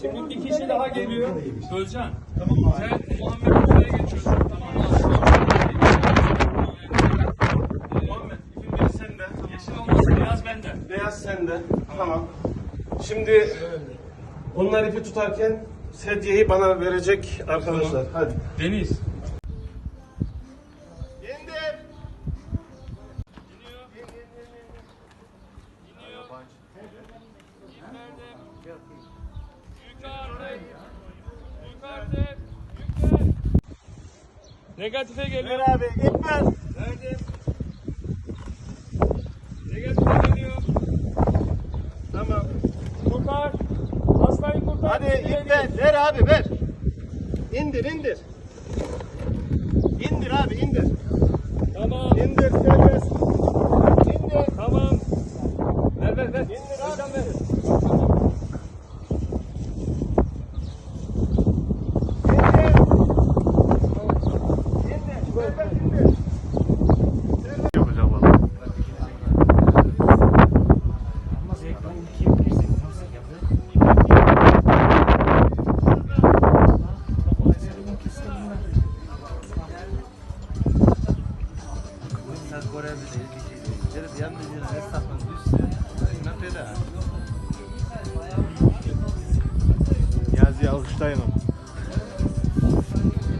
Şimdi bir kişi daha geliyor. Özcan. Tamam Sen Muhammed Usta'ya geçiyorsun. Tamam mı? Muhammed, ipin biri sende. Yeşil olmasın, beyaz bende. Beyaz sende. Tamam. Şimdi onlar ipi tutarken sedyeyi bana verecek arkadaşlar. Hadi. Deniz. Negatife geliyor. Ver abi ver. Verdim. Negatife geliyor. Tamam. Kurtar. Hastayı kurtar. Hadi ip ver. Ver abi ver. İndir indir. İndir abi indir. Tamam. İndir serbest. İndir. Tamam. Ver ver ver. İndir abi. Özcan ver. İndir. Serbest indir. Niyazi alkışlayın onu.